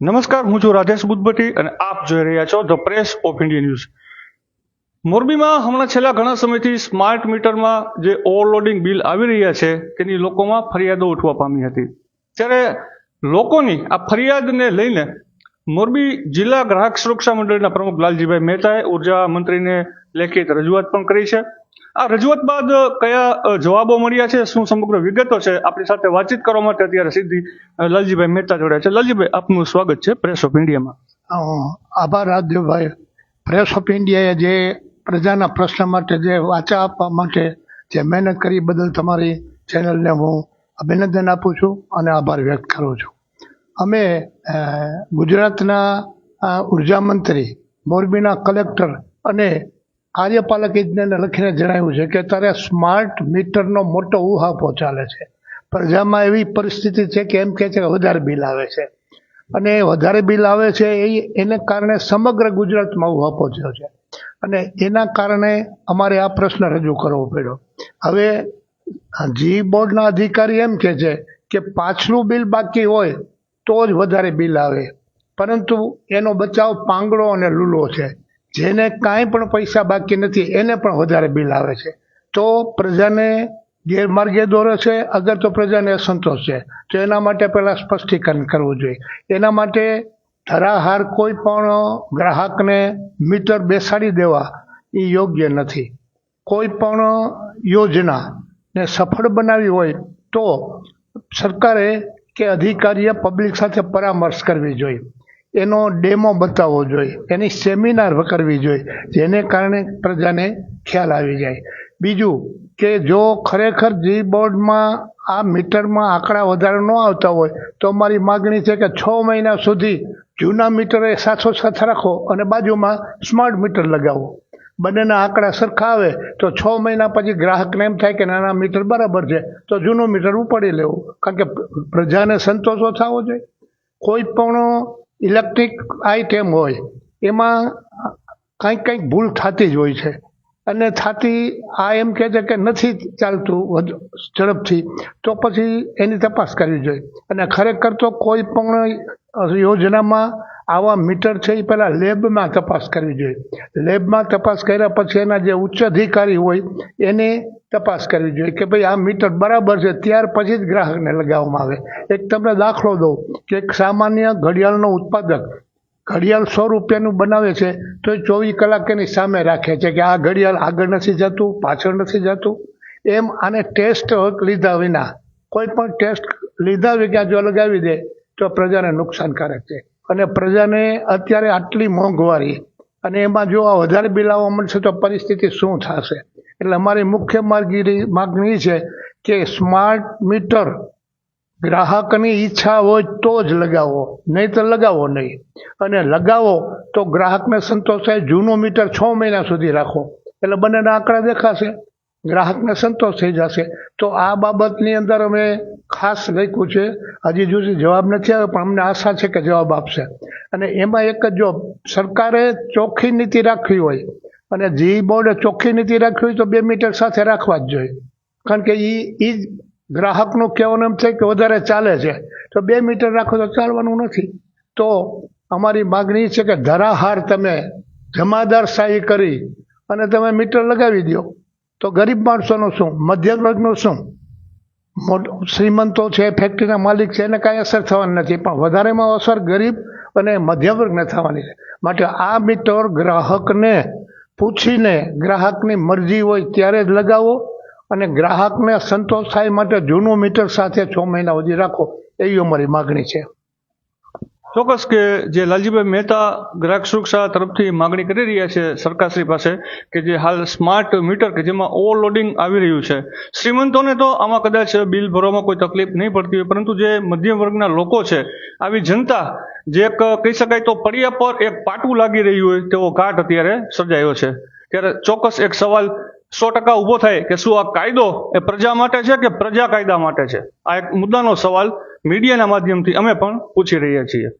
નમસ્કાર, હું છું રાધેશ બુદ્ધભટ્ટી અને આપ જોઈ રહ્યા છો the press of India news મોરબીમાં હમણાં છેલ્લા ઘણા સમયથી સ્માર્ટ મીટરમાં જે ઓવરલોડિંગ બિલ આવી રહ્યા છે, તેની લોકોમાં ફરિયાદો ઉઠવા પામી હતી. ત્યારે લોકોની આ ફરિયાદને લઈને મોરબી જિલ્લા ગ્રાહક સુરક્ષા મંડળના પ્રમુખ લાલજીભાઈ મહેતાએ ઊર્જા મંત્રીને લેખિત રજૂઆત પણ કરી છે. આ રજૂઆત બાદ કયા જવાબો મળ્યા છે, શું સમગ્ર વિગતો છે, આપણી સાથે વાતચીત કરવા માટે અત્યારે સીધી લાલજીભાઈ મહેતા જોડ્યા છે. લાલજીભાઈ, આપનું સ્વાગત છે પ્રેસ ઓફ ઇન્ડિયામાં આભાર રાજદેવભાઈ પ્રેસ ઓફ ઇન્ડિયાએ જે પ્રજાના પ્રશ્ન માટે જે વાચા આપવા માટે જે મહેનત કરી બદલ તમારી ચેનલને હું અભિનંદન આપું છું અને આભાર વ્યક્ત કરું છું. અમે ગુજરાતના ઊર્જા મંત્રી, મોરબીના કલેક્ટર અને કાર્યપાલક યજ્ઞને લખીને જણાવ્યું છે કે અત્યારે સ્માર્ટ મીટરનો મોટો ઉહાપો ચાલે છે. પ્રજામાં એવી પરિસ્થિતિ છે કે એમ કહે છે કે વધારે બિલ આવે છે. અને એ વધારે બિલ આવે છે એ એને કારણે સમગ્ર ગુજરાતમાં ઉહાપો થયો છે. અને એના કારણે અમારે આ પ્રશ્ન રજૂ કરવો પડ્યો. હવે જી બોર્ડના અધિકારી એમ કહે છે કે પાછલું બિલ બાકી હોય તો જ વધારે બિલ આવે. પરંતુ એનો બચાવ પાંગડો અને લૂલો છે. જેને કાંઈ પણ પૈસા બાકી નથી, એને પણ વધારે બિલ આવે છે. તો પ્રજાને ગેરમાર્ગે દોરે છે, અગર તો પ્રજાને અસંતોષ છે. તો એના માટે પહેલાં સ્પષ્ટીકરણ કરવું જોઈએ. એના માટે ધરાહાર કોઈ પણ ગ્રાહકને મીટર બેસાડી દેવા એ યોગ્ય નથી. કોઈ પણ યોજના ને સફળ બનાવી હોય તો સરકારે કે અધિકારીએ પબ્લિક સાથે પરામર્શ કરવી જોઈએ. એનો ડેમો બતાવવો જોઈએ, એની સેમિનાર કરવી જોઈએ, જેને કારણે પ્રજાને ખ્યાલ આવી જાય. બીજું કે જો ખરેખર જી બોર્ડમાં આ મીટરમાં આંકડા વધારે ન આવતા હોય, તો મારી માગણી છે કે છ મહિના સુધી જૂના મીટરે સાથો સાથ રાખો અને બાજુમાં સ્માર્ટ મીટર લગાવો. બંનેના આંકડા સરખા આવે, તો છ મહિના પછી ગ્રાહકને એમ થાય કે નાના મીટર બરાબર છે, તો જૂનું મીટર ઉપાડી લેવું. કારણ કે પ્રજાને સંતોષો થવો જોઈએ. કોઈ પણ ઇલેક્ટ્રિક આઇટેમ હોય, એમાં કંઈક કંઈક ભૂલ થતી જ હોય છે. અને થતી આ એમ કહે છે કે નથી ચાલતું ઝડપથી, તો પછી એની તપાસ કરવી જોઈએ. અને ખરેખર તો કોઈ પણ યોજનામાં આવા મીટર છે એ પહેલાં લેબમાં તપાસ કરવી જોઈએ. લેબમાં તપાસ કર્યા પછી એના જે ઉચ્ચ અધિકારી હોય, એને તપાસ કરવી જોઈએ કે ભાઈ આ મીટર બરાબર છે, ત્યાર પછી જ ગ્રાહકને લગાવવામાં આવે. એક તમને દાખલો દઉં કે એક સામાન્ય ઘડિયાળનો ઉત્પાદક ઘડિયાળ સો રૂપિયાનું બનાવે છે, તો એ ચોવીસ કલાક એની સામે રાખે છે કે આ ઘડિયાળ આગળ નથી જતું, પાછળ નથી જતું. એમ આને ટેસ્ટ લીધા વિના, કોઈ પણ ટેસ્ટ લીધા વિના જો લગાવી દે, તો પ્રજાને નુકસાનકારક છે. અને પ્રજાને અત્યારે આટલી મોંઘવારી, અને એમાં જો આ વધારે બિલ આવવા મળશે તો પરિસ્થિતિ શું થશે? એટલે અમારી મુખ્ય માર્ગી માગણી છે કે સ્માર્ટ મીટર ગ્રાહકની ઈચ્છા હોય તો જ લગાવો નહીં તો લગાવો નહીં. અને લગાવો તો ગ્રાહકને સંતોષ થાય જૂનું મીટર છ મહિના સુધી રાખો. એટલે બંનેના આંકડા દેખાશે, ગ્રાહકને સંતોષ થઈ જશે. તો આ બાબતની અંદર અમે ખાસ લખ્યું છે. હજી સુધી જવાબ નથી આવ્યો, પણ અમને આશા છે કે જવાબ આપશે. અને એમાં એક જ જો સરકારે ચોખ્ખી નીતિ રાખવી હોય અને જી બોર્ડે ચોખ્ખી નીતિ રાખવી હોય તો બે મીટર સાથે રાખવા જ જોઈએ. કારણ કે એ એ જ ગ્રાહકનું કહેવાનું એમ થાય કે વધારે ચાલે છે. તો બે મીટર રાખો તો ચાલવાનું નથી. તો અમારી માગણી છે કે ધરાહાર તમે જમાદાર શાહી કરી અને તમે મીટર લગાવી દો. તો ગરીબ માણસોનું શું? મધ્યમ વર્ગનું શું? શ્રીમંતો છે, ફેક્ટરીના માલિક છે, એને કાંઈ અસર થવાની નથી. પણ વધારેમાં અસર ગરીબ અને મધ્યમ વર્ગને થવાની છે. માટે આ મીટર ગ્રાહકને પૂછીને ગ્રાહકની મરજી હોય ત્યારે જ લગાવો અને ગ્રાહકને સંતોષ થાય માટે જૂનું મીટર સાથે છ મહિના સુધી રાખો. એવી અમારી માગણી છે. ચોક્કસ કે જે લાલજીભાઈ મહેતા ગ્રાહક સુરક્ષા તરફથી માગણી કરી રહ્યા છે સરકારશ્રી પાસે કે જે હાલ સ્માર્ટ મીટર કે જેમાં ઓવરલોડિંગ આવી રહ્યું છે, શ્રીમંતોને તો આમાં કદાચ બિલ ભરવામાં કોઈ તકલીફ નહીં પડતી હોય, પરંતુ જે મધ્યમ વર્ગના લોકો છે, આવી જનતા જે એક કહી શકાય તો પડિયા પર એક પાટું લાગી રહ્યું હોય તેવો ઘાટ અત્યારે સર્જાયો છે. ત્યારે ચોક્કસ એક સવાલ સો ટકા ઊભો થાય કે શું આ કાયદો એ પ્રજા માટે છે કે પ્રજા કાયદા માટે છે? આ એક મુદ્દાનો સવાલ મીડિયાના માધ્યમથી અમે પણ પૂછી રહ્યા છીએ.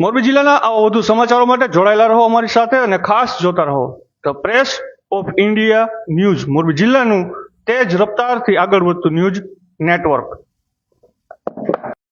મોરબી જિલ્લાના આવા વધુ સમાચારો માટે જોડાયેલા રહો અમારી સાથે અને ખાસ જોતા રહો. The press of India news Morbi જિલ્લાનું તેજ રફતારથી આગળ વધતું ન્યૂઝ નેટવર્ક.